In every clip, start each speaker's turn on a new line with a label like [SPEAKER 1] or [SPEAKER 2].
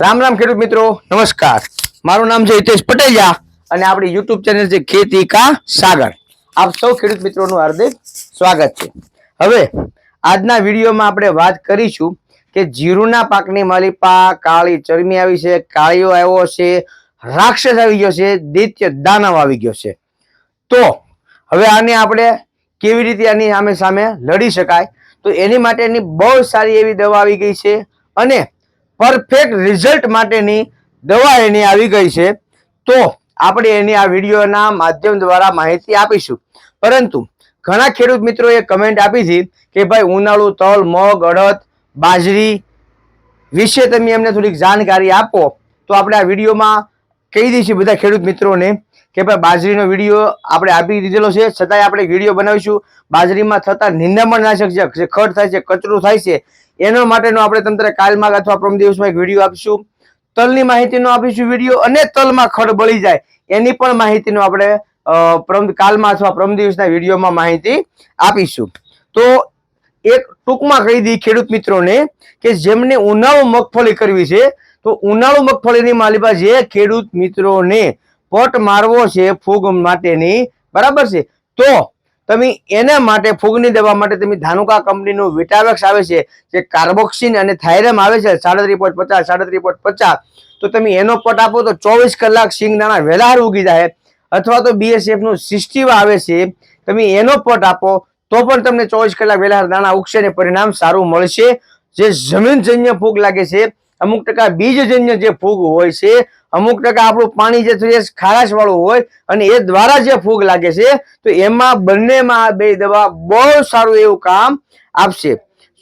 [SPEAKER 1] રામ રામ ખેડૂત મિત્રો, નમસ્કાર. મારું નામ છે હિતેશ પટેલિયા અને આપણી યુટ્યુબ ચેનલ છે ખેતી કા સાગર. આપ સૌ ખેડૂત મિત્રોનું હાર્દિક સ્વાગત છે. હવે, આજના વિડીયોમાં આપણે વાત કરીશું કે જીરુના પાકની માલિપા, કાળી ચરમી આવી છે, કાળીઓ આવ્યો છે રાક્ષસ આવી ગયો છે, દૈત્ય દાનવ આવી ગયો છે. તો, હવે આને આપણે કેવી રીતે આની સામે સામે લડી શકાય? તો એની માટેની બહુ સારી એવી દવા આવી ગઈ છે અને પરફેક્ટ રિઝલ્ટ માટેની દવા એની આવી ગઈ છે. તો આપણે એની આ વિડીયોના માધ્યમ દ્વારા માહિતી આપીશું. પરંતુ ઘણા ખેડૂત મિત્રોએ કમેન્ટ આપી હતી કે ભાઈ ઉનાળુ, તલ, મગ, અડદ, બાજરી વિશે તમે એમને થોડીક જાણકારી આપો. તો આપણે આ વિડીયોમાં કહી દઈશું બધા ખેડૂત મિત્રોને કે ભાઈ બાજરીનો વીડિયો આપણે આપી દીધેલો છે. છતાંય આપણે વીડિયો બનાવીશું. બાજરીમાં થતા નિંદામણ નાશક જે ખડ થાય છે, કચરો થાય છે એના માટેનો આપણે તંત્ર કાલમાં અથવા પ્રમ દિવસમાં એક વીડિયો આપીશું. તલની માહિતીનો આપીશું વીડિયો અને તલમાં ખડ બળી જાય. એની પણ માહિતીનો આપણે પ્રમ કાલમાં અથવા પ્રમ દિવસના વિડીયોમાં માહિતી આપીશું. તો એક ટૂંકમાં કહી દઈ ખેડૂત મિત્રોને કે જેમને ઉનાળુ મગફળી કરવી છે, તો ઉનાળુ મગફળીની માલિપા જે ખેડૂત મિત્રોને પટ મારવો છે ફૂગ માટેની, બરાબર છે? તો તમે એના માટે ફૂગની દવા માટે તમે ધાનુકા કંપનીનું વિટાવેક્સ આવે છે, જે કાર્બોક્સિન અને થાઇરમ આવે છે સાડત્રી પોઈન્ટ પચાસ સાડત્રી પોઈન્ટ પચાસ, તો તમે એનો પટ આપો તો ચોવીસ કલાક સિંગદાણા વહેલા ઉગી જાય અથવા તો બીએસએફનું સિસ્ટીવા આવે છે, તમે એનો પટ આપો તો પણ તમને ચોવીસ કલાક વહેલા દાણા ઉગશે ને પરિણામ સારું મળશે. જે જમીનજન્ય ફૂગ લાગે છે અમુક ટકા બીજજન્ય જે ફૂગ હોય છે, અમુક ટકા આપણું પાણી જે થોડી ખારાશ વાળું હોય અને એ દ્વારા જે ફૂગ લાગે છે, તો એમાં બંનેમાં આ બે દવા બહુ સારું એવું કામ આપશે.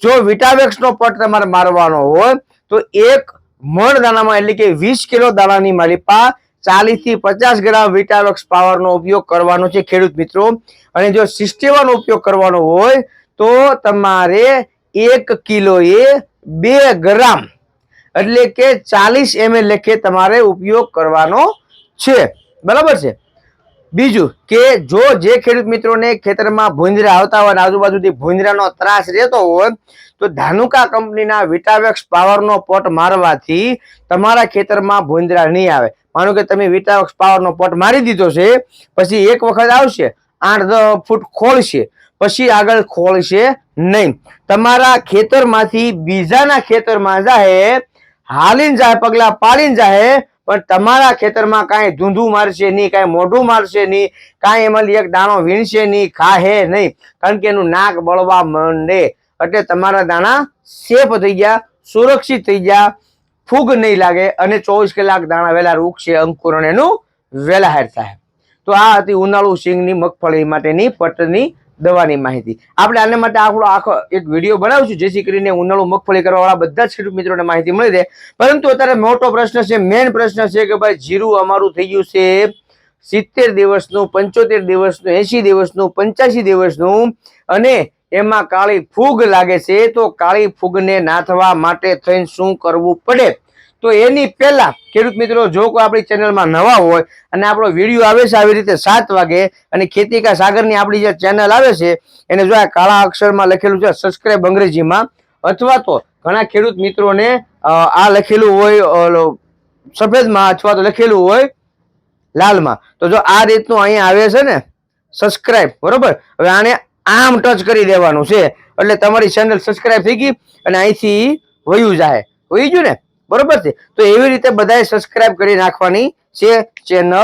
[SPEAKER 1] જો વિટાવેક્સ નો પટ તમારે મારવાનો હોય, તો એક મણ દાણામાં એટલે કે વીસ કિલો દાણાની માલિપા ચાલીસથી પચાસ ગ્રામ વિટાવેક્સ પાવરનો ઉપયોગ કરવાનો છે ખેડૂત મિત્રો. અને જો સિસ્ટેવાનો ઉપયોગ કરવાનો હોય, તો તમારે એક કિલોએ બે ગ્રામ એટલે કે ચાલીસ એમએલ લેખે તમારે ઉપયોગ કરવાનો છે. બરાબર છે? બીજું કે જો જે ખેડૂત મિત્રોને ખેતરમાં ભૂંજરા આવતા હોય અને આજુબાજુથી ભૂંજરાનો ત્રાસ રહેતો હોય, તો ધાનુકા કંપનીના વિટાવેક્સ પાવરનો પોટ મારવાથી તમારા ખેતરમાં ભૂંજરા નહીં આવે. માનો કે તમે વિટાવેક્સ પાવરનો પોટ મારી દીધો છે, પછી એક વખત આવશે, આઠ દસ ફૂટ ખોલશે પછી આગળ ખોલશે નહીં. તમારા ખેતરમાંથી બીજાના ખેતરમાં જાય હાલીને જાય, પગલા પાડીને જાય, પણ તમારા ખેતરમાં કાંઈ ધૂંધું મારશે નહીં, કાંઈ મોઢું મારશે નહીં, કાંઈ એમાં એક દાણો વીણશે નહીં, ખાહે નહીં, કારણ કે એનું નાક બળવા માંડે એટલે તમારા દાણા સેફ થઈ ગયા, સુરક્ષિત થઈ ગયા, ફૂગ નહીં લાગે, અને ચોવીસ કલાક દાણા વહેલા રૂકશે અંકુરણ એનું વહેલા હાર થાય. તો આ હતી ઉનાળુ સિંગની મગફળી માટેની પટની દવાની માહિતી. આપણે આના માટે આપણો આખો એક વીડિયો બનાવશું, જેથી કરીને ઉનાળો મગફળી કરવા વાળા બધા જ ખેડૂત મિત્રોને માહિતી મળી રહે. પરંતુ અત્યારે મોટો પ્રશ્ન છે મેઇન પ્રશ્ન છે કે ભાઈ, જીરું અમારું થઈ ગયું છે સિત્તેર દિવસનું, પંચોતેર દિવસનું એસી દિવસનું, પંચ્યાસી દિવસનું અને એમાં કાળી ફૂગ લાગે છે. તો કાળી ફૂગને નાથવા માટે થઈને શું કરવું પડે? તો એની પહેલા, ખેડૂત મિત્રો, જો કોઈ આપણી ચેનલમાં નવા હોય અને આપણો વીડિયો આવે છે આવી રીતે સાત વાગે અને ખેતી કા સાગરની આપણી જે ચેનલ આવે છે, એને જો આ કાળા અક્ષરમાં લખેલું છે સબસ્ક્રાઈબ અંગ્રેજીમાં, અથવા તો ઘણા ખેડૂત મિત્રોને આ લખેલું હોય સફેદમાં અથવા તો લખેલું હોય, લાલમાં. તો જો આ રીતનું અહીંયા આવે છે ને સબસ્ક્રાઈબ બરોબર? હવે આને આમ ટચ કરી દેવાનું છે. એટલે તમારી ચેનલ સબસ્ક્રાઈબ થઈ ગઈ અને અહીંથી વયું જાય. વયું ગયું ને? બરોબર છે? તો એવી રીતે બધાએ સબસ્ક્રાઇબ કરી નાખવાની છે ચેનલ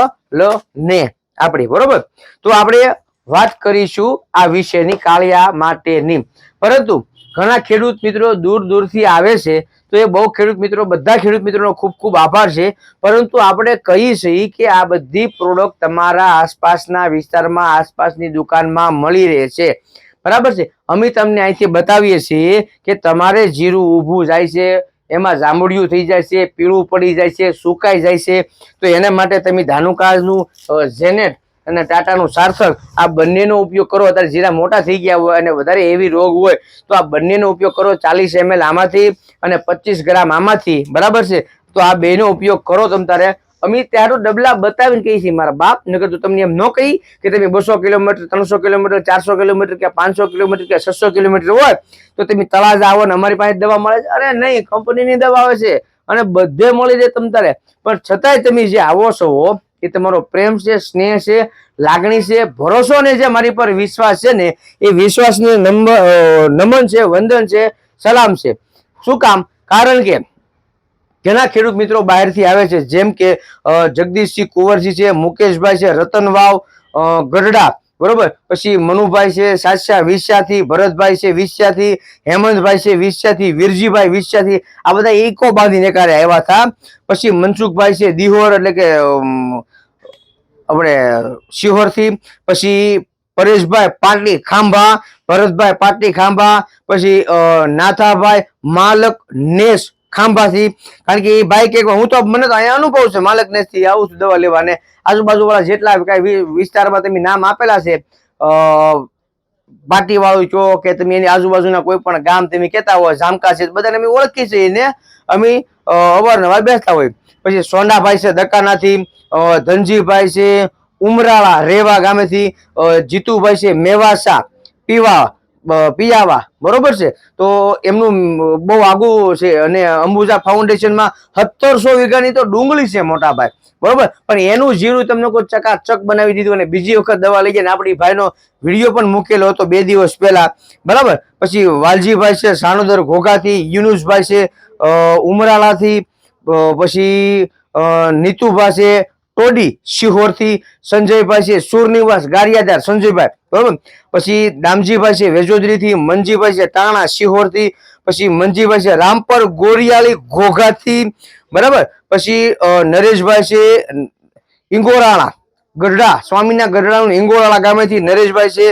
[SPEAKER 1] ને આપણી, બરોબર? તો આપણે વાત કરીશું આ વિષયની કાળિયા માટેની. પરંતુ ઘણા ખેડૂત મિત્રો દૂર દૂરથી આવે છે, તો એ બહુ ખેડૂત મિત્રો, બધા ખેડૂત મિત્રોનો ખૂબ ખૂબ આભાર છે. પરંતુ આપણે કહી છીએ કે આ બધી પ્રોડક્ટ તમારા આસપાસના વિસ્તારમાં, આસપાસની દુકાનમાં મળી રહે છે. બરાબર છે? અમે તમને અહીંથી બતાવીએ છીએ કે તમારે જીરું ઊભું જાય છે એમાં જાંબુડિયું થઈ જાય છે, પીળું પડી જાય છે, સુકાઈ જાય છે. તો એના માટે તમે ધાનુકાળનું ઝેનેટ અને ટાટાનું સાર્થક આ બંનેનો ઉપયોગ કરો. અત્યારે જીરા મોટા થઈ ગયા હોય અને વધારે એવી રોગ હોય, તો આ બંનેનો ઉપયોગ કરો. ચાલીસ એમએલ આમાંથી અને પચીસ ગ્રામ આમાંથી, બરાબર છે? તો આ બેનો ઉપયોગ કરો તમ તારે. અમે ત્યારે ડબલા બતાવીને કહીએ છીએ, મારા બાપ નગર તો તમને એમ ન કહી કે તમે બસો કિલોમીટર, ત્રણસો કિલોમીટર, ચારસો કિલોમીટર કે પાંચસો કિલોમીટર કે છસો કિલોમીટર હોય, તો તમે તળાજા આવો ને અમારી પાસે દવા મળે છે. અરે નહીં, કંપનીની દવા આવે છે અને બધે મળી રહે તમ તારે. પણ છતાંય તમે જે આવો છો એ તમારો પ્રેમ છે, સ્નેહ છે, લાગણી છે, ભરોસો ને જે મારી પર વિશ્વાસ છે ને, એ વિશ્વાસને નમન છે, વંદન છે, સલામ છે. શું કામ? કારણ કે ઘણા ખેડૂત મિત્રો બહારથી આવે છે. જેમ કે જગદીશસિંહ કુંવરજી છે, મુકેશભાઈ છે, રતનવાવ ગઢડા, બરોબર? પછી મનુભાઈ છે સાસ્યા વિસ્યાથી ભરતભાઈ છે વિસ્યાથી હેમંતભાઈ છે વિસ્યાથી વીરજીભાઈ વિસ્યાથી આ બધા એકો બાંધીને કારે આવ્યા હતા. પછી મનસુખભાઈ છે, દિહોર એટલે કે આપણે શિહોરથી. પછી પરેશભાઈ પાટલી ખાંભા, ભરતભાઈ પાટલી ખાંભા, પછી નાથાભાઈ માલક નેસ ખાંભાથી કારણ કે એ ભાઈ કે હું તો મને તો અહીંયા અનુભવ છે માલક નેસ આવું છું દવા લેવાને. આજુબાજુ વાળા જેટલા કઈ વિસ્તારમાં તમે નામ આપેલા છે અ, પાટી વાળું છો કે તમે એની આજુબાજુના કોઈ પણ ગામ તમે કહેતા હોય જામકા છે બધાને અમે ઓળખી છીએ એને અમે અવારનવાર બેસતા હોય. પછી સોંડાભાઈ છે દકાનાથી ધનજીભાઈ છે ઉમરાળા રેવા ગામેથી જીતુભાઈ છે મેવાસા પીવા પિયાવા. બરોબર છે? તો એમનું બહુ આગું છે અને અંબુજા ફાઉન્ડેશનમાં સત્તરસો વીઘાની તો ડુંગળી છે મોટા ભાઈ. બરોબર? પણ એનું જીરું તમને કોઈ ચકાચક બનાવી દીધું અને બીજી વખત દવા લઈ જઈને આપણી ભાઈનો વીડિયો પણ મૂકેલો હતો બે દિવસ પહેલા. બરાબર? પછી વાલજીભાઈ છે, સાણોદર ઘોઘાથી, યુનુસભાઈ છે ઉમરાળાથી પછી નીતુભાઈ નીતુભા છે ટોડી શિહોરથી સંજયભાઈ છે, સુરનિવાસ ગારિયાદાર સંજયભાઈ, બરોબર? પછી દામજીભાઈ છે, વેજોદરીથી મંજીભાઈ છે, તાણા શિહોરથી, પછી મંજીભાઈ છે, રામપર ગોરિયાળી ઘોઘાથી, બરાબર? પછી નરેશભાઈ છે, ઇંગોરાળા, ગઢડા, સ્વામીના ગઢડાનું ઇંગોરાળા ગામેથી નરેશભાઈ છે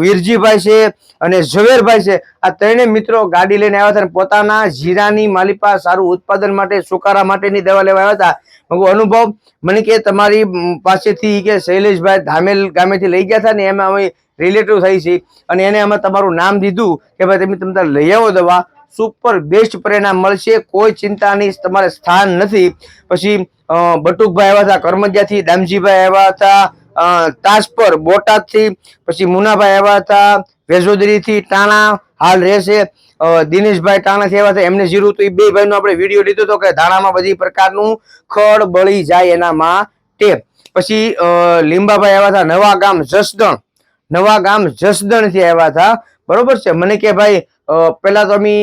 [SPEAKER 1] વીરજીભાઈ છે અને ઝવેરભાઈ છે. આ ત્રણેય મિત્રો ગાડી લઈને આવ્યા હતા પોતાના જીરાની માલિપા સારું ઉત્પાદન માટે, સુકારા માટેની દવા લેવા આવ્યા હતા. અનુભવ મને કે તમારી પાસેથી કે શૈલેષભાઈ ધામેલ ગામેથી લઈ ગયા હતા ને એમાં અમે રિલેટિવ થઈ છે અને એને અમે તમારું નામ દીધું કે ભાઈ તમે તમે લઈ આવો દવા. સુપર બેસ્ટ પરિણામ મળશે કોઈ ચિંતાની તમારે સ્થાન નથી. પછી બટુકભાઈ આવ્યા હતા કરમજિયાથી દામજીભાઈ આવ્યા હતા અ, તાજપર બોટાદથી પછી મુનાભાઈ આવ્યા હતા વેજોદરીથી ટાણા હાલ રહેશે. દિનેશભાઈ ટાણાથી આવ્યા છે, એમને જીરું તો એ બે ભાઈનો આપણે વીડિયો લીધો હતો કે ધાણામાં બધી પ્રકારનું ખડ બળી જાય એનામાં ટેપ પછી લીંબાભાઈ આવ્યા હતા નવા ગામ જસદણ. નવા ગામ જસદણથી આવ્યા હતા. બરોબર છે? મને કે ભાઈ પહેલાં તો અમે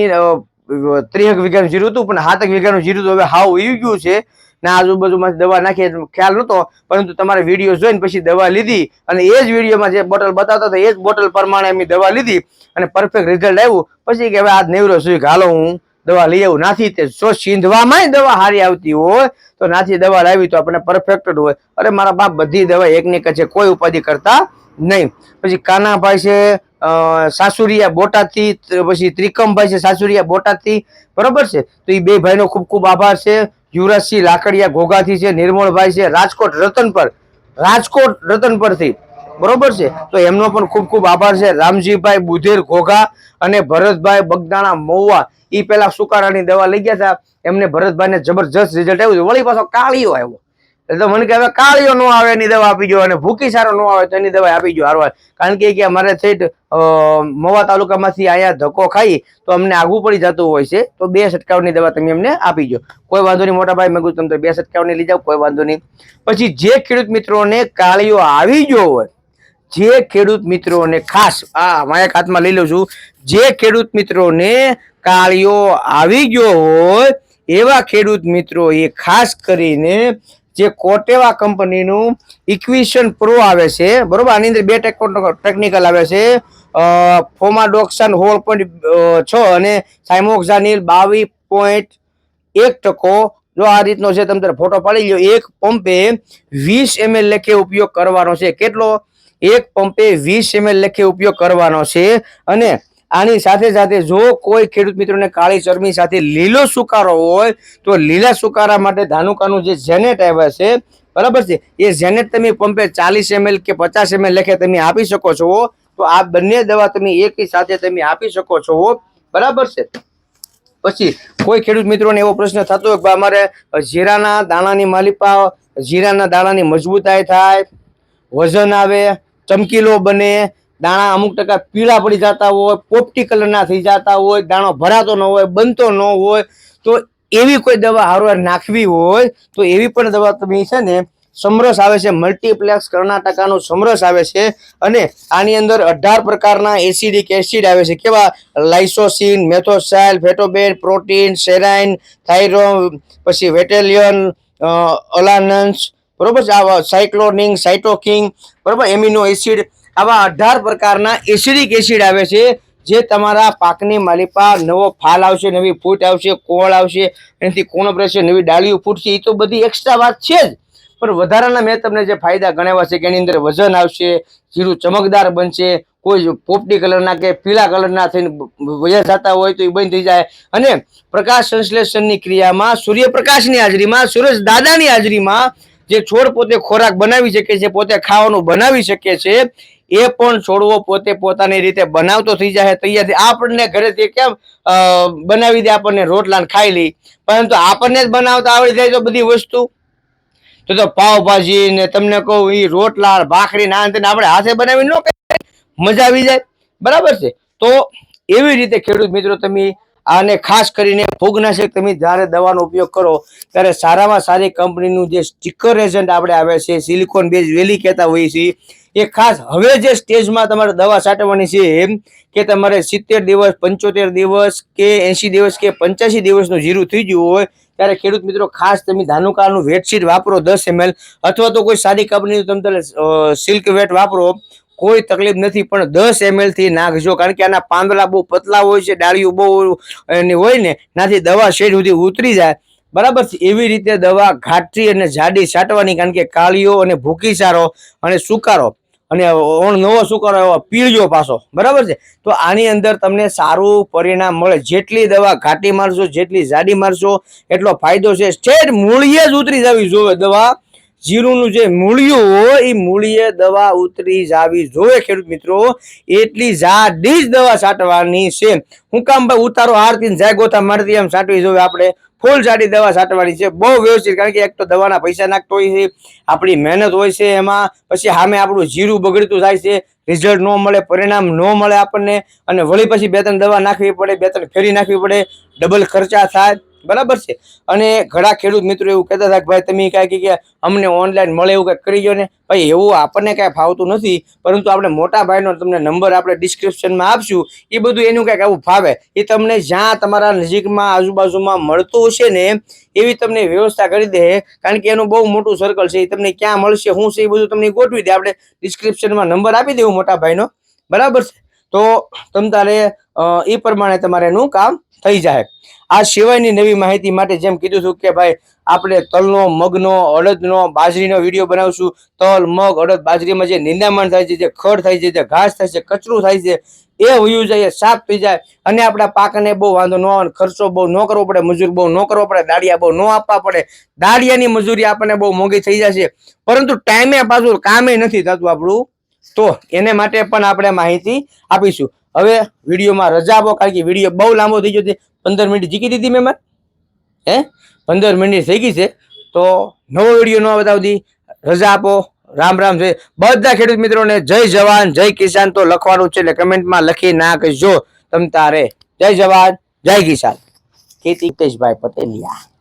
[SPEAKER 1] ત્રીસેક વીઘાનું જીરું હતું, પણ સાતક વીઘાનું જીરું તો હવે હાવ ઉઈ ગયું છે. ને, આજુબાજુમાં દવા નાખીએ ખ્યાલ નતો પરંતુ તમારે વીડિયો જોઈને પછી દવા લીધી અને એ જ વિડીયોમાં જે બોટલ બતાવતા હતા, એ જ બોટલ પ્રમાણે અમે દવા લીધી અને પરફેક્ટ રિઝલ્ટ આવ્યું. પછી કે હવે આજ નેવરો સુઈ હાલો હું દવા લઈ આવું. નાથી તે જો સિંધવામાં દવા સારી આવતી હોય, તો નાથી દવા લાવી તો આપણે પરફેક્ટ હોય. અરે, મારા બાપ બધી દવા એકને એક છે, કોઈ ઉપાધિ કરતા નહીં. પછી કાનાભાઈ છે સાસુરિયા બોટાદથી, પછી ત્રિકમભાઈ છે, સાસુરિયા બોટાદથી, બરોબર છે? તો એ બે ભાઈનો ખૂબ ખૂબ આભાર છે. યુવરાજસિંહ લાકડિયા ઘોઘાથી છે, નિર્મળભાઈ છે, રાજકોટ રતન પર, રાજકોટ રતન પરથી. બરોબર છે? તો એમનો પણ ખૂબ ખૂબ આભાર છે. રામજીભાઈ બુધેર ઘોઘા અને ભરતભાઈ બગદાણા મહુવા એ પેલા સુકારાની દવા લઈ ગયા હતા એમને ભરતભાઈને જબરજસ્ત રિઝલ્ટ આવ્યું વળી પાછો કાળીઓ આવ્યો. એટલે મને કે હવે કાળીઓ નો આવે એની દવા આપી જો અને ભૂકી સારો નો આવે તો એની દવા આપી જો હારવા કારણ કે અમારે થઈ મવા તાલુકામાંથી અહીંયા ધક્કો ખાઈ તો અમને આગું પડી જતું હોય છે. તો બે છટકાવની દવા તમે અમને આપી જો કોઈ વાંધો નહીં મોટા ભાઈ, મેં કહ્યું તમે બે છટકાવની લઈ જાઓ, કોઈ વાંધો નહીં. પછી જે ખેડૂત મિત્રોને કાળીઓ આવી ગયો હોય, જે ખેડૂત મિત્રોને ખાસ, આ મારા હાથમાં લઈ લઉં છું, જે ખેડૂત મિત્રોને કાળીઓ આવી ગયો હોય, એવા ખેડૂત મિત્રો એ ખાસ કરીને જે કોટેવા કંપનીનું ઇક્વિશન પ્રો આવે છે, બરોબર? આની અંદર બે ટેકનિકલ આવે છે. ફોમાડોક્સન હોલ પોઈન્ટ છ અને સાયમોક્ઝાનિલ બાવીસ પોઈન્ટ એક ટકો. જો આ રીતનો છે, તમે ફોટો પાડી લો એક પંપે વીસ એમએલ લેખે ઉપયોગ કરવાનો છે. કેટલો? એક પંપે વીસ એમએલ લેખે ઉપયોગ કરવાનો છે. અને આની સાથે સાથે જો કોઈ ખેડૂત મિત્રોને કાળી ચરમી સાથે લીલો સુકારો હોય, તો લીલા સુકારા માટે ધાનુકાનું જે જેનેટ આવે છે, બરાબર છે? એ જેનેટ તમે પંપે ચાલીસ એમએલ કે પચાસ એમએલ લેખે તમે આપી શકો છો. તો આ બંને દવા તમે એકી સાથે તમે આપી શકો છો. બરાબર છે? પછી કોઈ ખેડૂત મિત્રોને એવો પ્રશ્ન થતો હોય કે અમારે જીરાના દાણાની માલિપા, જીરાના દાણાની મજબૂતાઈ થાય, વજન આવે, ચમકીલો બને દાણા અમુક ટકા પીળા પડી જતા હોય, પોપટી કલરના થઈ જતા હોય, દાણો ભરાતો ન હોય, બનતો ન હોય, તો એવી કોઈ દવા હારવાર નાખવી હોય, તો એવી પણ દવા તમે છે ને સમરસ આવે છે મલ્ટીપ્લેક્સ કર્ણાટકાનું સમરસ આવે છે અને આની અંદર અઢાર પ્રકારના એસિડિક એસિડ આવે છે. કેવા? લાઇસોસિન મેથોસાઇલ ફેટોબેન પ્રોટીન સેરાઇન થાઇરો પછી વેટેલિયન અલાનન્સ બરોબર સાયક્લોનિંગ સાઇટોકિંગ બરોબર? એમિનો એસિડ આવા અઢાર પ્રકારના એસિડિક એસિડ આવે છે, જે તમારા પાકની માલિપા નવો ફાલ આવશે, નવી ફૂટ આવશે, કોળ આવશે, એનાથી કોણ રહેશે નવી ડાળીઓ ફૂટશે એ તો બધી એક્સ્ટ્રા વાત છે જ. પણ વધારાના મેં તમને જે ફાયદા ગણાવ્યા છે કે એની અંદર વજન આવશે, જીરું ચમકદાર બનશે, કોઈ પોપટી કલરના કે પીળા કલરના થઈને વજન થતા હોય તો એ બંધ થઈ જાય. અને પ્રકાશ સંશ્લેષણની ક્રિયામાં સૂર્યપ્રકાશની હાજરીમાં, સૂરજ દાદાની હાજરીમાં જે છોડ પોતે ખોરાક બનાવી શકે છે, પોતે ખાવાનું બનાવી શકે છે એ પણ છોડવો પોતે પોતાની રીતે બનાવતો થઈ જાય તૈયારથી આપણને ઘરેથી કેમ બનાવી દે આપણને રોટલા ખાઈ લઈ. પરંતુ આપણને જ બનાવતા આવડી જાય તો બધી વસ્તુ. તો તો પાવભાજી ને તમને કહું એ રોટલા ભાખરી ના તેને આપણે હાથે બનાવી ન મજા આવી જાય. બરાબર છે? તો એવી રીતે ખેડૂત મિત્રો તમે આને ખાસ કરીને ફૂગનાશક તમે જ્યારે દવાનો ઉપયોગ કરો, ત્યારે સારામાં સારી કંપનીનું જે સ્ટીકર એજન્ટ આપણે આવે છે સિલિકોન બેઝ વેલી કહેતા હોઈએ છીએ એ ખાસ હવે જે સ્ટેજમાં તમારે દવા છાંટવાની છે કે તમારે સિત્તેર દિવસ, પંચોતેર દિવસ કે એંશી દિવસ કે પંચ્યાસી દિવસનું જીરું થઈ ગયું હોય, ત્યારે ખેડૂત મિત્રો ખાસ તમે ધાનુકાળનું વેટશીટ વાપરો દસ એમએલ અથવા તો કોઈ સારી કંપનીનું તમે સિલ્ક વેટ વાપરો, કોઈ તકલીફ નથી, પણ દસ એમએલથી નાખજો કારણ કે આના પાંદડા બહુ પતલા હોય છે ડાળીઓ બહુ એની હોય ને નાથી દવા શેડ સુધી ઉતરી જાય. બરાબર એવી રીતે દવા ઘાટી અને જાડી છાંટવાની કારણ કે કાળીઓ અને ભૂકી સારો અને સુકારો અને ઓણ નવો સુકારો એવો પીળજો પાછો. બરાબર છે? તો આની અંદર તમને સારું પરિણામ મળે. જેટલી દવા ઘાટી મારશો, જેટલી જાડી મારશો, એટલો ફાયદો છે. સ્ટેટ મૂળિયે જ ઉતરી જવી જોવે દવા. જીરુંનું જે મૂળિયું હોય એ મૂળિયે દવા ઉતરી જાવી જોવે ખેડૂત મિત્રો. એટલી જાડી જ દવા છાંટવાની છે. હું કામ ભાઈ ઉતારો હારતી ને જાય ગોતા મારતી, એમ છાંટવી જોવે આપણે. ફૂલ જાડી દવા છાંટવાની છે. બહુ વ્યવસ્થિત, કારણ કે એક તો દવાના પૈસા નાખતો હોય છે, આપણી મહેનત હોય છે એમાં, પછી સામે આપણું જીરું બગડતું થાય છે રિઝલ્ટ ન મળે, પરિણામ ન મળે આપણને, અને વળી પછી બે ત્રણ દવા નાખવી પડે, બે ત્રણ ફેરી નાખવી પડે ડબલ ખર્ચા થાય. બરાબર છે? અને ઘણા ખેડૂત મિત્રો એવું કહેતા હતા કે, ભાઈ, તમે કાંઈ કે અમને ઓનલાઈન મળે એવું કંઈક કરી ને. ભાઈ, એવું આપણને કાંઈ ફાવતું નથી, પરંતુ આપણે મોટા ભાઈનો તમને નંબર આપણે ડિસ્ક્રિપ્શનમાં આપશું. એ બધું એનું કાંઈક આવું ફાવે. એ તમને જ્યાં તમારા નજીકમાં આજુબાજુમાં મળતું હશે ને, એવી તમને વ્યવસ્થા કરી દે. કારણ કે એનું બહુ મોટું સર્કલ છે એ તમને ક્યાં મળશે, શું છે એ બધું તમને ગોઠવી દે. આપણે ડિસ્ક્રિપ્શનમાં નંબર આપી દેવું મોટા ભાઈનો. બરાબર છે? તો તમ તારે એ પ્રમાણે તમારે એનું કામ થઈ જાય. આ સિવાયની નવી માહિતી માટે જેમ કીધું હતું કે ભાઈ, આપણે તલનો, મગનો, અડદનો બાજરીનો વીડિયો બનાવશું. તલ, મગ, અડદ બાજરીમાં જે નિંદામણ થાય છે, જે ખડ થાય છે, જે ઘાસ થાય છે, કચરું થાય છે, એ વયું જાય સાફ થઈ જાય. અને આપણા પાકને બહુ વાંધો ન આવે, ખર્ચો બહુ ન કરવો પડે, મજૂર બહુ ન કરવો પડે, દાડિયા બહુ ન આપવા પડે. દાડિયાની મજૂરી આપણને બહુ મોંઘી થઈ જશે પરંતુ ટાઈમે પાછું કામે નથી થતું આપણું. તો એને માટે પણ આપણે માહિતી આપીશું. હવે વિડીયોમાં રજા આપો, કારણ કે વીડિયો બહુ લાંબો થઈ ગયો છે. પંદર મિનિટ જીકી દીધી મેં હે? પંદર મિનિટ થઈ ગઈ છે. તો નવો વીડિયો ન બતાવતી, રજા આપો. રામ રામ છે બધા ખેડૂત મિત્રોને જય જવાન, જય કિસાન તો લખવાનું છે, એટલે કમેન્ટમાં લખી ના કહેજો તમ તારે. જય જવાન, જય કિસાન. ખેતી હિતેશભાઈ પટેલિયા.